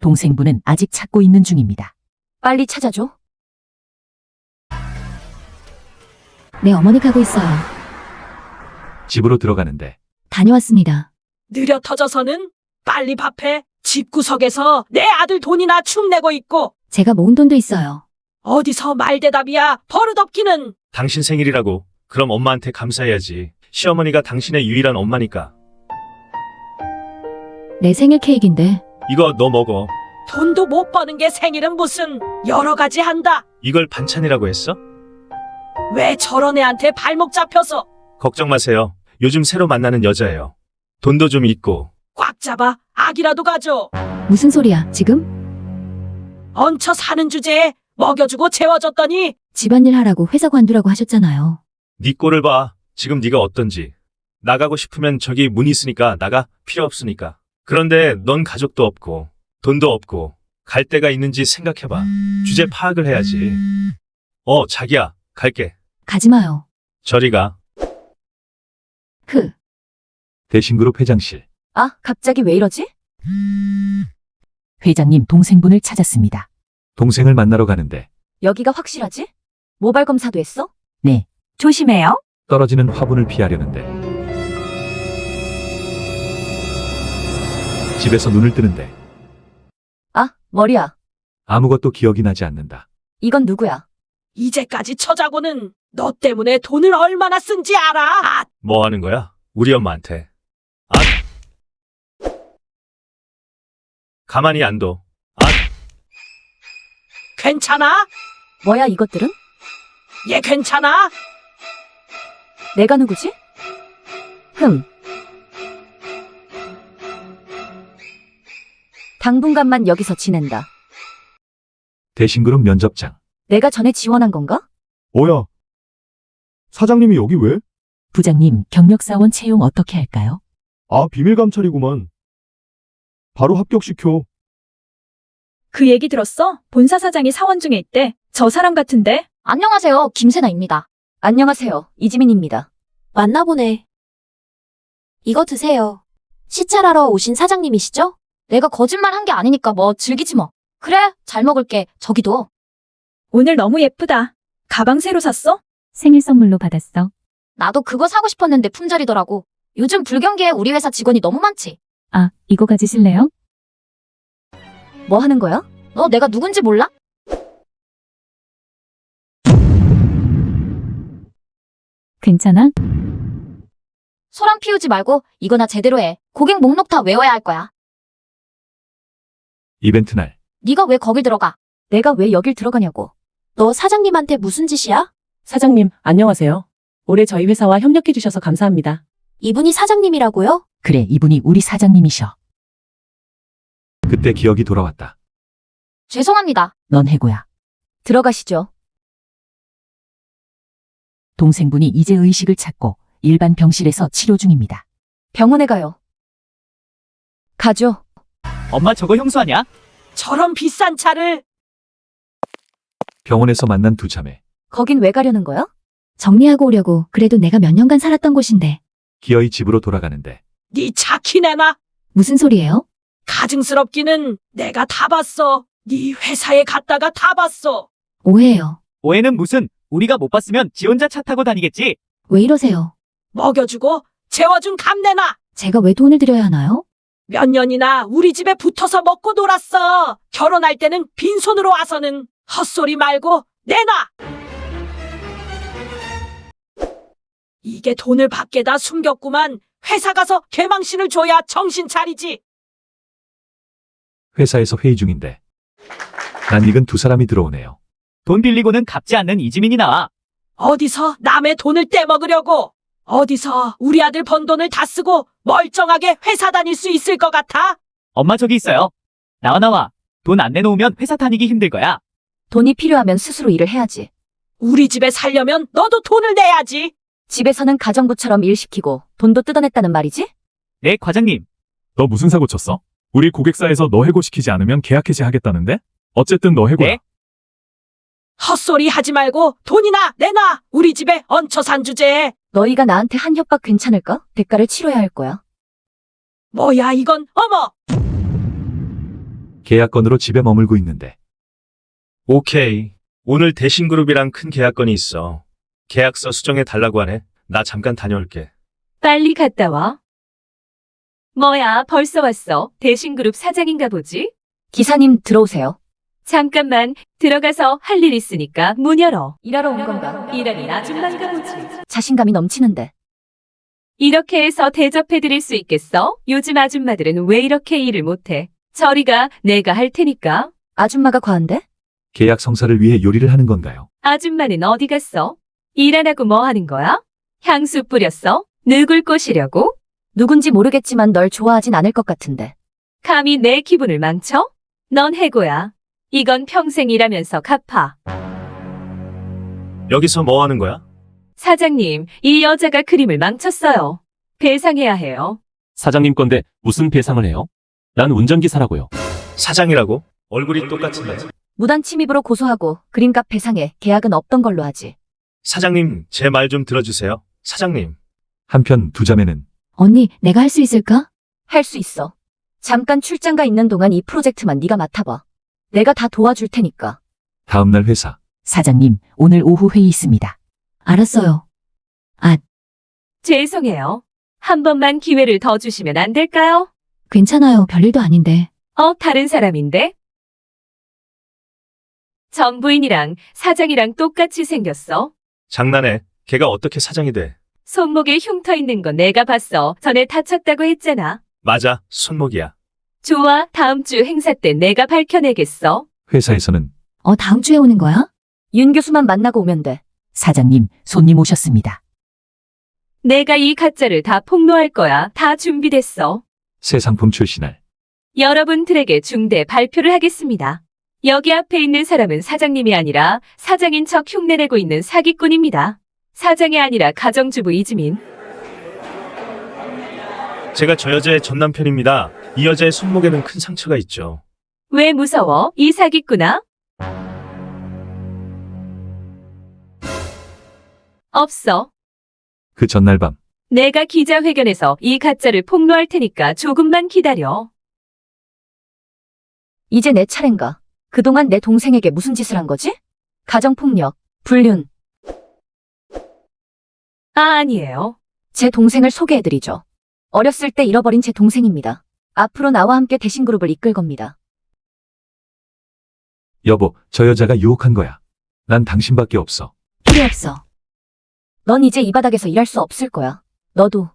동생분은 아직 찾고 있는 중입니다. 빨리 찾아줘. 네, 어머니 가고 있어요. 집으로 들어가는데 다녀왔습니다. 느려 터져서는 빨리 밥해. 집구석에서 내 아들 돈이나 축내고 있고 제가 모은 돈도 있어요. 어디서 말대답이야. 버릇없기는. 당신 생일이라고. 그럼 엄마한테 감사해야지. 시어머니가 당신의 유일한 엄마니까. 내 생일 케이크인데 이거 너 먹어. 돈도 못 버는 게 생일은 무슨 여러 가지 한다. 이걸 반찬이라고 했어? 왜 저런 애한테 발목 잡혀서 걱정 마세요. 요즘 새로 만나는 여자예요. 돈도 좀 있고. 꽉 잡아 악이라도 가져. 무슨 소리야, 지금? 얹혀 사는 주제에 먹여주고 재워줬더니 집안일 하라고 회사 관두라고 하셨잖아요. 네 꼴을 봐. 지금 네가 어떤지. 나가고 싶으면 저기 문 있으니까 나가. 필요 없으니까. 그런데 넌 가족도 없고 돈도 없고 갈 데가 있는지 생각해봐. 주제 파악을 해야지. 어, 자기야. 갈게. 가지 마요. 저리 가. 흐, 대신그룹 회장실. 아, 갑자기 왜 이러지? 회장님 동생분을 찾았습니다. 동생을 만나러 가는데 여기가 확실하지? 모발 검사도 했어? 네. 조심해요. 떨어지는 화분을 피하려는데 집에서 눈을 뜨는데 아, 머리야. 아무것도 기억이 나지 않는다. 이건 누구야? 이제까지 처자고는 너 때문에 돈을 얼마나 쓴지 알아. 아, 뭐 하는 거야? 우리 엄마한테. 아! 가만히 안 둬. 아! 괜찮아? 뭐야, 이것들은? 얘 괜찮아? 내가 누구지? 흠. 당분간만 여기서 지낸다. 대신그룹 면접장. 내가 전에 지원한 건가? 뭐야? 사장님이 여기 왜? 부장님 경력사원 채용 어떻게 할까요? 아, 비밀 감찰이구만. 바로 합격시켜. 그 얘기 들었어? 본사 사장이 사원 중에 있대. 저 사람 같은데? 안녕하세요. 김세나입니다. 안녕하세요. 이지민입니다. 만나보네. 이거 드세요. 시찰하러 오신 사장님이시죠? 내가 거짓말 한 게 아니니까 뭐 즐기지 뭐. 그래, 잘 먹을게. 저기도. 오늘 너무 예쁘다. 가방 새로 샀어? 생일 선물로 받았어. 나도 그거 사고 싶었는데 품절이더라고. 요즘 불경기에 우리 회사 직원이 너무 많지. 아, 이거 가지실래요? 뭐 하는 거야? 너 내가 누군지 몰라? 괜찮아? 소란 피우지 말고 이거나 제대로 해. 고객 목록 다 외워야 할 거야. 이벤트 날. 네가 왜 거길 들어가? 내가 왜 여길 들어가냐고. 너 사장님한테 무슨 짓이야? 사장님, 안녕하세요. 올해 저희 회사와 협력해주셔서 감사합니다. 이분이 사장님이라고요? 그래, 이분이 우리 사장님이셔. 그때 기억이 돌아왔다. 죄송합니다. 넌 해고야. 들어가시죠. 동생분이 이제 의식을 찾고 일반 병실에서 치료 중입니다. 병원에 가요. 가죠. 엄마 저거 형수 아니야? 저런 비싼 차를 병원에서 만난 두 자매. 거긴 왜 가려는 거야? 정리하고 오려고. 그래도 내가 몇 년간 살았던 곳인데. 기어이 집으로 돌아가는데 네 차 키 내놔. 무슨 소리예요? 가증스럽기는 내가 다 봤어. 네 회사에 갔다가 다 봤어. 오해예요. 오해는 무슨? 우리가 못 봤으면 지 혼자 차 타고 다니겠지? 왜 이러세요? 먹여주고 재워준 감 내놔. 제가 왜 돈을 드려야 하나요? 몇 년이나 우리 집에 붙어서 먹고 놀았어. 결혼할 때는 빈손으로 와서는 헛소리 말고 내놔. 이게 돈을 밖에다 숨겼구만. 회사 가서 개망신을 줘야 정신 차리지. 회사에서 회의 중인데 낯익은 두 사람이 들어오네요. 돈 빌리고는 갚지 않는 이지민이 나와. 어디서 남의 돈을 떼먹으려고? 어디서 우리 아들 번 돈을 다 쓰고 멀쩡하게 회사 다닐 수 있을 것 같아? 엄마 저기 있어요. 나와 나와. 돈 안 내놓으면 회사 다니기 힘들 거야. 돈이 필요하면 스스로 일을 해야지. 우리 집에 살려면 너도 돈을 내야지. 집에서는 가정부처럼 일 시키고 돈도 뜯어냈다는 말이지? 네, 과장님. 너 무슨 사고 쳤어? 우리 고객사에서 너 해고시키지 않으면 계약 해지하겠다는데? 어쨌든 너 해고야. 네? 헛소리 하지 말고 돈이나 내놔. 우리 집에 얹혀 산 주제에. 너희가 나한테 한 협박 괜찮을까? 대가를 치러야 할 거야. 뭐야 이건 어머. 계약건으로 집에 머물고 있는데 오케이. 오늘 대신그룹이랑 큰 계약건이 있어. 계약서 수정해 달라고 하네. 나 잠깐 다녀올게. 빨리 갔다 와. 뭐야, 벌써 왔어. 대신그룹 사장인가 보지? 기사님 들어오세요. 잠깐만, 들어가서 할 일 있으니까 문 열어. 일하러 온 건가? 일하는 아줌마인가 보지. 자신감이 넘치는데. 이렇게 해서 대접해드릴 수 있겠어? 요즘 아줌마들은 왜 이렇게 일을 못해? 저리가 내가 할 테니까. 아줌마가 과한데? 계약 성사를 위해 요리를 하는 건가요? 아줌마는 어디 갔어? 일 안 하고 뭐 하는 거야? 향수 뿌렸어? 누굴 꼬시려고? 누군지 모르겠지만 널 좋아하진 않을 것 같은데. 감히 내 기분을 망쳐? 넌 해고야. 이건 평생 일하면서 갚아. 여기서 뭐 하는 거야? 사장님, 이 여자가 그림을 망쳤어요. 배상해야 해요. 사장님 건데 무슨 배상을 해요? 난 운전기사라고요. 사장이라고? 얼굴이 똑같은데. 무단 침입으로 고소하고 그림값 배상에 계약은 없던 걸로 하지. 사장님, 제 말 좀 들어주세요. 사장님. 한편 두 자매는 언니, 내가 할 수 있을까? 할 수 있어. 잠깐 출장가 있는 동안 이 프로젝트만 네가 맡아봐. 내가 다 도와줄 테니까. 다음날 회사 사장님, 오늘 오후 회의 있습니다. 알았어요. 죄송해요. 한 번만 기회를 더 주시면 안 될까요? 괜찮아요. 별일도 아닌데. 어, 다른 사람인데? 전 부인이랑 사장이랑 똑같이 생겼어. 장난해. 걔가 어떻게 사장이 돼? 손목에 흉터 있는 거 내가 봤어. 전에 다쳤다고 했잖아. 맞아, 손목이야. 좋아, 다음 주 행사 때 내가 밝혀내겠어. 회사에서는 어, 다음 주에 오는 거야? 윤 교수만 만나고 오면 돼. 사장님, 손님 오셨습니다. 내가 이 가짜를 다 폭로할 거야. 다 준비됐어. 새 상품 출시 날 여러분들에게 중대 발표를 하겠습니다. 여기 앞에 있는 사람은 사장님이 아니라 사장인 척 흉내내고 있는 사기꾼입니다. 사장이 아니라 가정주부 이지민. 제가 저 여자의 전 남편입니다. 이 여자의 손목에는 큰 상처가 있죠. 왜 무서워? 이 사기꾼아? 없어. 그 전날 밤 내가 기자회견에서 이 가짜를 폭로할 테니까 조금만 기다려. 이제 내 차례인가? 그동안 내 동생에게 무슨 짓을 한 거지? 가정폭력, 불륜. 아, 아니에요. 제 동생을 소개해드리죠. 어렸을 때 잃어버린 제 동생입니다. 앞으로 나와 함께 대신그룹을 이끌 겁니다. 여보 저 여자가 유혹한 거야. 난 당신밖에 없어. 필요 없어. 넌 이제 이 바닥에서 일할 수 없을 거야. 너도